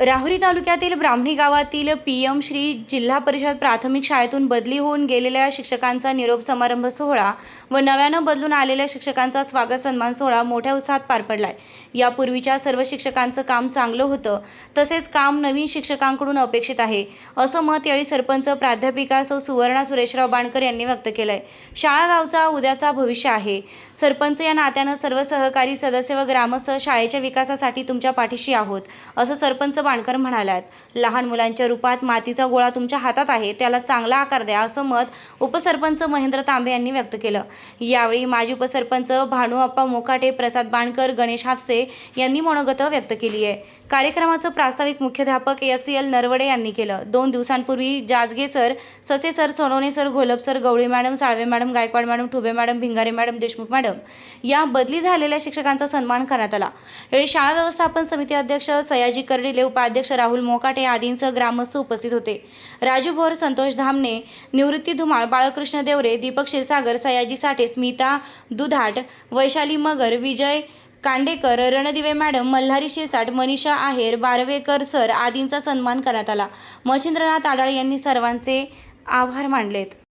राहुरी तालुक्यातील ब्राह्मणी गावातील P M Shri जिल्हा परिषद प्राथमिक शाळेतून बदली होऊन गेलेल्या शिक्षकांचा निरोप समारंभ सोहळा व नव्यानं बदलून आलेल्या शिक्षकांचा स्वागत सन्मान सोहळा मोठ्या उत्साहात पार पडलाय. यापूर्वीच्या सर्व शिक्षकांचं काम चांगलं होतं तसेच काम नवीन शिक्षकांकडून अपेक्षित आहे असं मत यावेळी सरपंच प्राध्यापिका सौ सुवर्णा सुरेशराव बाणकर यांनी व्यक्त केलंय. शाळा गावचा उद्याचा भविष्य आहे. सरपंच या नात्यानं सर्व सहकारी सदस्य व ग्रामस्थ शाळेच्या विकासासाठी तुमच्या पाठीशी आहोत असं सरपंच बाणकर म्हणाल्यात लहान मुलांच्या रूपात मातीचा गोळा तुमच्या हातात आहे त्याला चांगला आकार द्या असं मत उपसरपंच महेंद्र तांबे यांनी व्यक्त केलं. यावेळी माजी उपसरपंच भानुअप्पा मोकाटे प्रसाद बाणकर गणेश हापसे यांनी मनोगत व्यक्त केली आहे. कार्यक्रमाचं प्रास्ताविक मुख्याध्यापक एस एल नरवडे यांनी केलं. दोन दिवसांपूर्वी Jajage sir Sase sir Sonawane sir Gholap sir Gawali madam Salve madam Gaikwad madam Thube madam Bhingare madam Deshmukh madam या बदली झालेल्या शिक्षकांचा सन्मान करण्यात आला. यावेळी शाळा व्यवस्थापन समिती अध्यक्ष सयाजी कर्डिले उपाध्यक्ष राहुल मोकाटे आदींसह ग्रामस्थ उपस्थित होते. राजू भोर संतोष धामणे निवृत्ती धुमाळ बाळकृष्ण देवरे दीपक क्षीरसागर सयाजी साठे स्मिता दुधाट वैशाली मगर विजय कांडेकर रणदिवे मॅडम मल्हारी शिरसाट मनीषा आहेर बारवेकर सर आदींचा सन्मान करण्यात आला. मच्छिंद्रनाथ आडाळ यांनी सर्वांचे आभार मानलेत.